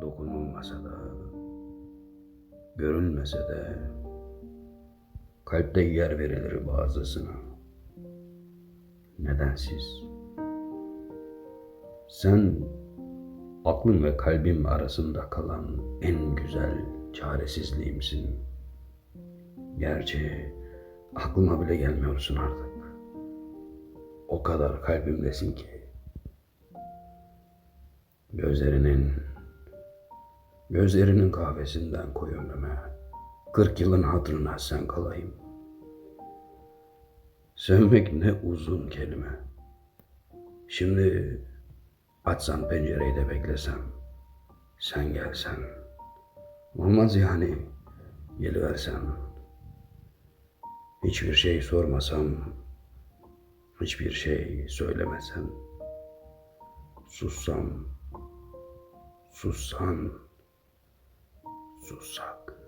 dokunulmasa da, görülmese de, kalpte yer verilir bazısına. Nedensiz. Sen aklım ve kalbim arasında kalan en güzel çaresizliğimsin. Gerçi aklıma bile gelmiyorsun artık. O kadar kalbimdesin ki. Gözlerinin, gözlerinin kahvesinden koy ömrüme. Kırk yılın hatırına sen kalayım. Sevmek ne uzun kelime. Şimdi açsan pencereyi de beklesem. Sen gelsen. Olmaz yani. Geliversen. Hiçbir şey sormasam. Hiçbir şey söylemesem. Sussam. Sussan. Sussan sussak